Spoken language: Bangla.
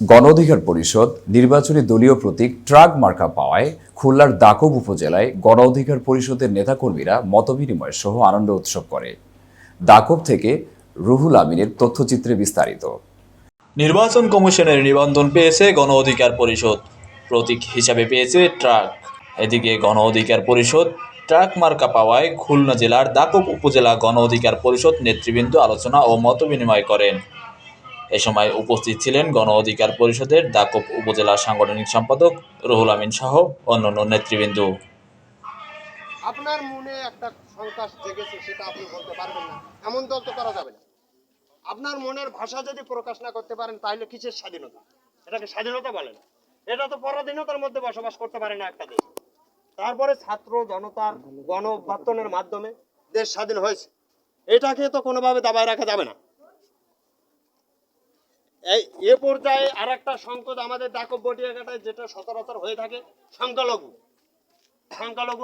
গণ অধিকার পরিষদ, নির্বাচনী দলীয় প্রতীক ট্রাক মার্কা পাওয়ায় খুলনার দাকব উপজেলায় গণ অধিকার পরিষদের নেতাকর্মীরা মতবিনিময় সহ আনন্দ উৎসব করে। দাকব থেকে রুহুল আমিনের তথ্যচিত্রে বিস্তারিত। নির্বাচন কমিশনের নিবন্ধন পেয়েছে গণ অধিকার পরিষদ। প্রতীক হিসাবে পেয়েছে ট্রাক। এদিকে গণ অধিকার পরিষদ ট্রাক মার্কা পাওয়ায় খুলনা জেলার দাকব উপজেলা গণ অধিকার পরিষদ নেতৃবৃন্দ আলোচনা ও মতবিনিময় করেন। এ সময় উপস্থিত ছিলেন গণ অধিকার পরিষদের দাকব উপজেলা সাংগঠনিক সম্পাদক রুহুল আমিন সহ অন্যান্য নেতৃবৃন্দ। আপনার মনে একটা সংকাশ জেগেছে, সেটা আপনি বলতে পারবেন না। এমন দল তো করা যাবে না। আপনার মনের ভাষা যদি প্রকাশ না করতে পারেন, তাহলে কিসের স্বাধীনতা? এটাকে স্বাধীনতা বলে না। এটা তো পরাধীনতার মধ্যে বসবাস করতে পারে না একটা দেশ। তারপরে ছাত্র জনতার গণ অভ্যর্থনের মাধ্যমে দেশ স্বাধীন হয়েছে। এটাকে তো কোনোভাবে দাবায় রাখা যাবে না। এই এ পর্যায়ে আর একটা সংকট আমাদের বটিয়াঘাটায় যেটা সচরাচর হয়ে থাকে সংখ্যালঘু। সংখ্যালঘু